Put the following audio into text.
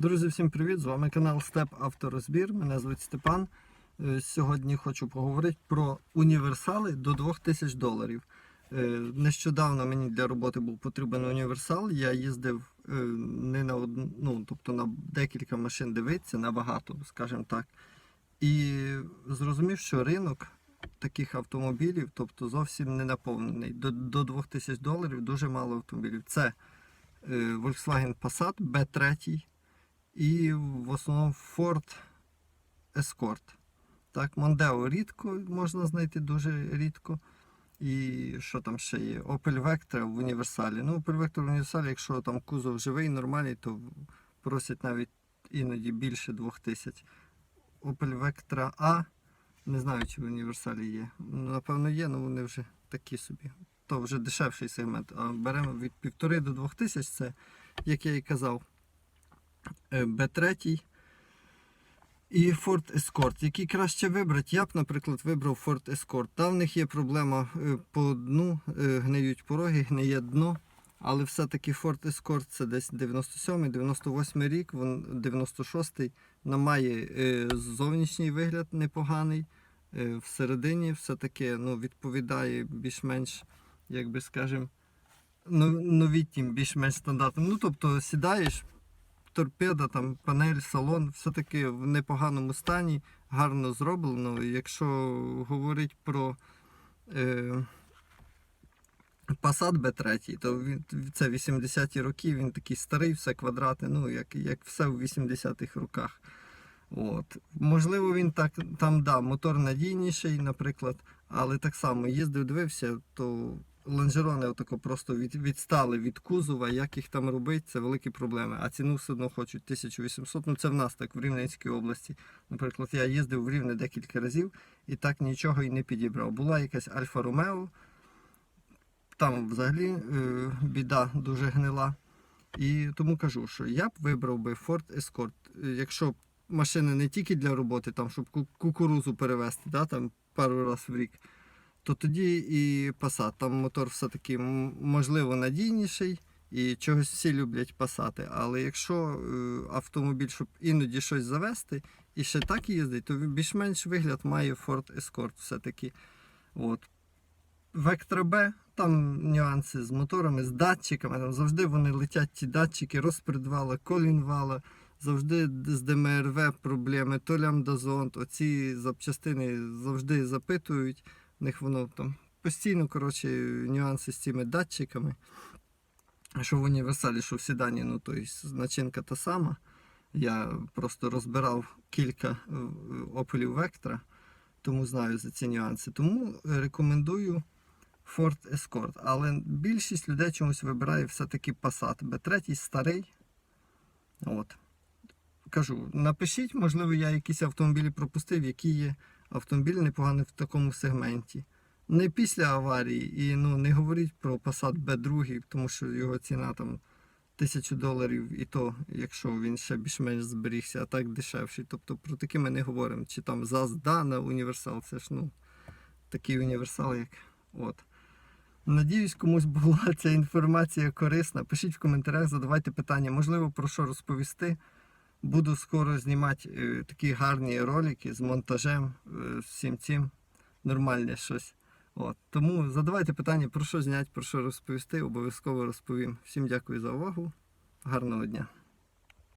Друзі, всім привіт! З вами канал Степ Авторозбір. Мене звуть Степан. Е, Сьогодні хочу поговорити про універсали до 2000 доларів. Е, Нещодавно мені для роботи був потрібен універсал. Я їздив е, не на одну, ну, тобто на декілька машин дивитися, на багато, скажімо так. І зрозумів, що ринок таких автомобілів, тобто зовсім не наповнений. До, до 2000 доларів дуже мало автомобілів. Це Volkswagen Passat B3 і в основному Ford Escort. Так, Mondeo рідко можна знайти дуже рідко. І що там ще є? Opel Vectra в універсалі. Ну, Opel Vectra в універсалі, якщо там кузов живий, нормальний, то просять навіть іноді більше 2000. Opel Vectra A. Не знаю, чи в універсалі є. Ну, Напевно, є, але вони вже такі собі. То вже дешевший сегмент. А беремо від 1,5 до 2000, це, як я і казав, е, B3 і Ford Escort. Який краще вибрати? Я б, наприклад, вибрав Ford Escort. Там в них є проблема е, по дну, е, гниють пороги, гниє дно. Але все-таки Ford Escort це десь 97-98 рік, 96-й. Вона має зовнішній вигляд непоганий. Всередині все-таки ну, відповідає більш-менш, як би скажемо, новітнім, більш-менш стандартам. Ну, тобто сідаєш, торпеда, там, панель, салон, все-таки в непоганому стані, гарно зроблено. Якщо говорити про е, Passat B3, то він, це 80-ті роки, він такий старий, все квадрати, ну, як, як все в 80-х роках. От. Можливо, він так там да, мотор надійніший, наприклад, але так само їздив, дивився, то лонжерони отако просто від, відстали від кузова, як їх там робити, це великі проблеми. А ціну все одно хочуть 1800. Ну це в нас так, в Рівненській області. Наприклад, я їздив в Рівне декілька разів і так нічого і не підібрав. Була якась Альфа Ромео, там взагалі е, біда дуже гнила. І тому кажу, що я б вибрав би Ford Escort. Якщо машина не тільки для роботи, там, щоб ку- кукурузу перевезти, да, там пару разів в рік, то тоді і Passat. Там мотор все-таки можливо надійніший. І чогось всі люблять пасати. Але якщо е, автомобіль, щоб іноді щось завести і ще так їздить, то більш-менш вигляд має Ford Escort все-таки. От. Vectra B, там нюанси з моторами, з датчиками. Там завжди вони летять ті датчики, розпредвала, колінвала, завжди з ДМРВ проблеми, то лямдазон, оці запчастини завжди запитують. Них воно там постійно коротше, нюанси з цими датчиками. Що в універсалі, що в седані, ну то начинка та сама. Я просто розбирав кілька е, Opel Vectra, тому знаю за ці нюанси. Тому рекомендую Ford Escort. Але більшість людей чомусь вибирає все-таки Passat. B3 старий. От. Кажу, напишіть, можливо, я якісь автомобілі пропустив, які є автомобілі непогані в такому сегменті. Не після аварії, і ну, не говоріть про Passat B2, тому що його ціна там тисячу доларів, і то, якщо він ще більш-менш зберігся, а так дешевший. Тобто про такі ми не говоримо. Чи там ЗАЗ-да на універсал, це ж ну, такий універсал, як. От. Надіюсь, комусь була ця інформація корисна. Пишіть в коментарях, задавайте питання, можливо, про що розповісти. Буду скоро знімати е, такі гарні ролики з монтажем, е, всім цим. Нормальне щось. От. Тому задавайте питання, про що зняти, про що розповісти, обов'язково розповім. Всім дякую за увагу. Гарного дня.